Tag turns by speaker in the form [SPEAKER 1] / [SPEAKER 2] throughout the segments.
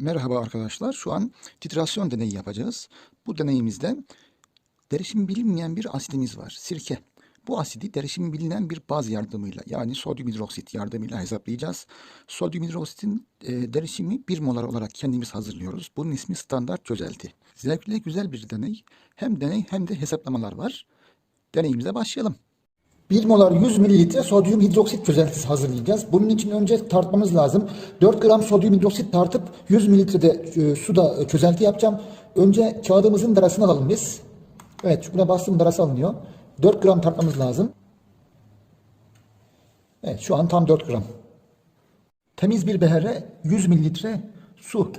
[SPEAKER 1] Merhaba arkadaşlar. Şu an titrasyon deneyi yapacağız. Bu deneyimizde derişimi bilinmeyen bir asidimiz var. Sirke. Bu asidi derişimi bilinen bir baz yardımıyla yani sodyum hidroksit yardımıyla hesaplayacağız. Sodyum hidroksitin e, derişimi 1 molar olarak kendimiz hazırlıyoruz. Bunun ismi standart çözelti. Zevkli güzel bir deney. Hem deney hem de hesaplamalar var. Deneyimize başlayalım.
[SPEAKER 2] 1 molar 100 mililitre sodyum hidroksit çözeltisi hazırlayacağız. Bunun için önce tartmamız lazım. 4 gram sodyum hidroksit tartıp 100 mililitrede e, suda çözelti yapacağım. Önce kağıdımızın darasını alalım biz. Evet buna bastım darası alınıyor. 4 gram tartmamız lazım. Evet şu an tam 4 gram. Temiz bir behere 100 mililitre su.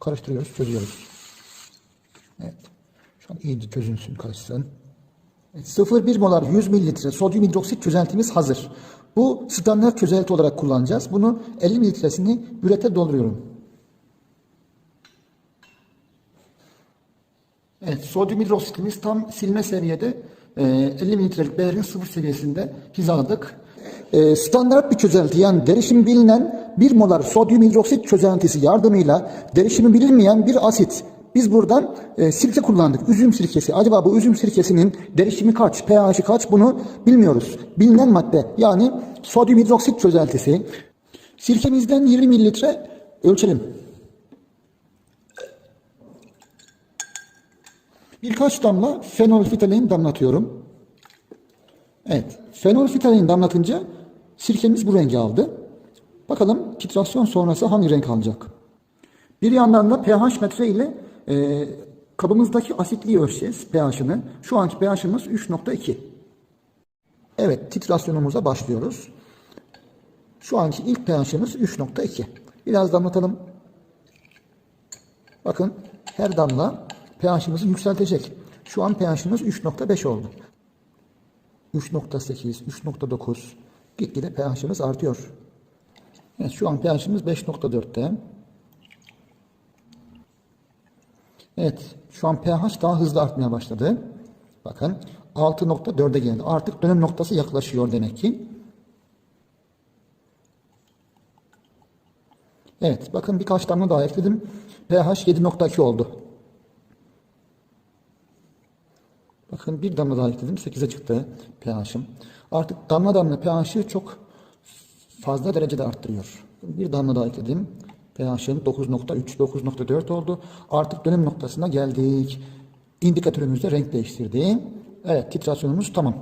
[SPEAKER 2] Karıştırıyoruz, çözüyoruz. Evet. Şu an iyice çözünsün, karışsın. 0,1 molar 100 mililitre sodyum hidroksit çözeltimiz hazır. Bu standart çözelti olarak kullanacağız. Bunu 50 mililitresini bürete dolduruyorum. Evet, sodyum hidroksitimiz tam silme seviyede e, 50 mililitrelik beherin sıfır seviyesinde hizaladık. E, standart bir çözelti yani derişimi bilinen 1 molar sodyum hidroksit çözeltisi yardımıyla derişimi bilinmeyen bir asit biz buradan e, sirke kullandık. Üzüm sirkesi. Acaba bu üzüm sirkesinin derişimi kaç, pH'i kaç bunu bilmiyoruz. Bilinen madde yani sodyum hidroksit çözeltisi. Sirkemizden 20 mililitre ölçelim. Birkaç damla fenolfitalein damlatıyorum. Evet. Fenolfitalein damlatınca sirkemiz bu rengi aldı. Bakalım titrasyon sonrası hangi renk alacak? Bir yandan da pH metre ile e, kabımızdaki asitliği ölçeceğiz pH'ını. Şu anki pH'ımız 3.2. Evet titrasyonumuza başlıyoruz. Şu anki ilk pH'ımız 3.2. Biraz damlatalım. Bakın her damla pH'ımızı yükseltecek. Şu an pH'ımız 3.5 oldu. 3.8, 3.9 gitgide pH'ımız artıyor. Evet, şu an pH'ımız 5.4'te. Evet, şu an pH daha hızlı artmaya başladı. Bakın 6.4'e geldi. Artık dönüm noktası yaklaşıyor demek ki. Evet, bakın birkaç damla daha ekledim. pH 7.2 oldu. Bakın bir damla daha ekledim. 8'e çıktı pH'im. Artık damla damla pH'i çok fazla derecede arttırıyor. Bir damla daha ekledim. pH'im 9.3, 9.4 oldu. Artık dönüm noktasına geldik. İndikatörümüz de renk değiştirdi. Evet, titrasyonumuz tamam.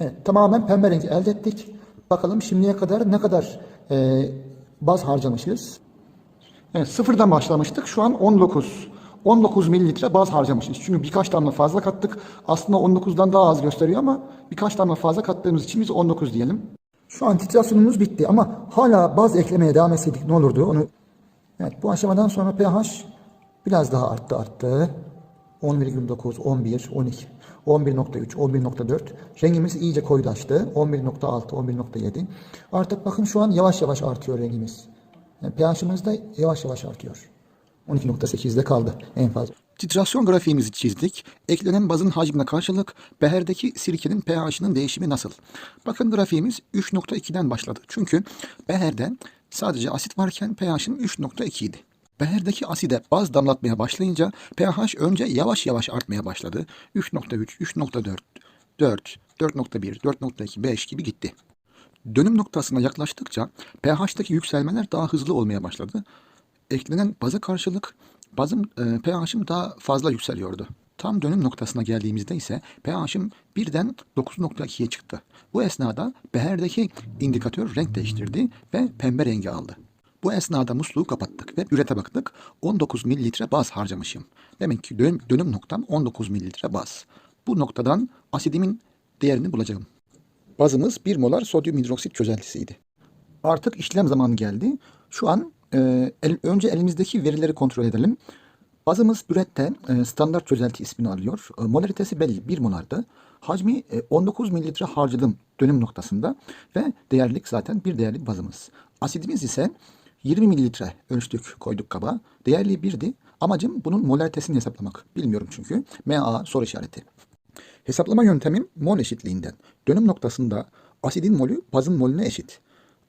[SPEAKER 2] Evet, tamamen pembe rengi elde ettik. Bakalım şimdiye kadar ne kadar e, baz harcamışız. Evet, sıfırdan başlamıştık. Şu an 19. 19 mililitre baz harcamışız. Çünkü birkaç damla fazla kattık. Aslında 19'dan daha az gösteriyor ama birkaç damla fazla kattığımız için biz 19 diyelim. Şu an titrasyonumuz bitti ama hala baz eklemeye devam etseydik ne olurdu? Onu Evet bu aşamadan sonra pH biraz daha arttı arttı. 11,9, 11, 12, 11.3, 11.4. Rengimiz iyice koyulaştı. 11.6, 11.7. Artık bakın şu an yavaş yavaş artıyor rengimiz. Yani pH'imiz de yavaş yavaş artıyor. 12.8'de kaldı en fazla.
[SPEAKER 1] Titrasyon grafiğimizi çizdik. Eklenen bazın hacmine karşılık beherdeki sirkenin pH'ının değişimi nasıl? Bakın grafiğimiz 3.2'den başladı. Çünkü beherde sadece asit varken pH'im 3.2 idi. Beherdeki aside baz damlatmaya başlayınca pH önce yavaş yavaş artmaya başladı. 3.3, 3.4, 4, 4.1, 4.2, 5 gibi gitti. Dönüm noktasına yaklaştıkça pH'taki yükselmeler daha hızlı olmaya başladı. Eklenen baza karşılık bazım e, pH'im daha fazla yükseliyordu. Tam dönüm noktasına geldiğimizde ise pH'im birden 9.2'ye çıktı. Bu esnada beherdeki indikatör renk değiştirdi ve pembe rengi aldı. Bu esnada musluğu kapattık ve ürete baktık. 19 mililitre baz harcamışım. Demek ki dönüm, dönüm noktam 19 mililitre baz. Bu noktadan asidimin değerini bulacağım. Bazımız 1 molar sodyum hidroksit çözeltisiydi. Artık işlem zamanı geldi. Şu an e, el- önce elimizdeki verileri kontrol edelim. Bazımız bürette e, standart çözelti ismini alıyor. E, molaritesi belli 1 molardı. Hacmi e, 19 mililitre harcadım dönüm noktasında ve değerlik zaten bir değerlik bazımız. Asidimiz ise 20 mililitre ölçtük koyduk kaba. Değerli 1'di. Amacım bunun molaritesini hesaplamak. Bilmiyorum çünkü. MA soru işareti. Hesaplama yöntemim mol eşitliğinden. Dönüm noktasında asidin molü bazın molüne eşit.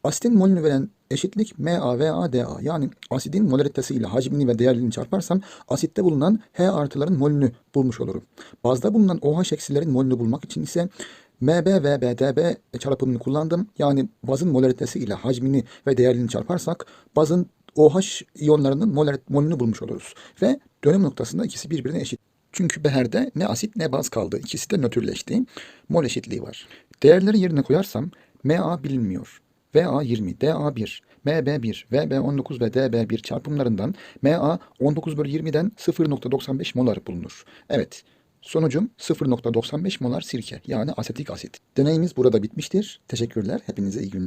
[SPEAKER 1] Asitin molünü veren eşitlik MaVaDa yani asidin molaritesi ile hacmini ve değerlerini çarparsam asitte bulunan H artıların molünü bulmuş olurum. Bazda bulunan OH eksilerin molünü bulmak için ise MB ve BDB çarpımını kullandım. Yani bazın molaritesi ile hacmini ve değerlerini çarparsak bazın OH iyonlarının molar- molünü bulmuş oluruz. Ve dönüm noktasında ikisi birbirine eşit. Çünkü beherde ne asit ne baz kaldı. İkisi de nötrleşti. Mol eşitliği var. Değerleri yerine koyarsam Ma bilinmiyor. VA 20, DA 1, MB 1, VB 19 ve DB 1 çarpımlarından MA 19 bölü 20'den 0.95 molar bulunur. Evet, sonucum 0.95 molar sirke yani asetik asit. Deneyimiz burada bitmiştir. Teşekkürler. Hepinize iyi günler.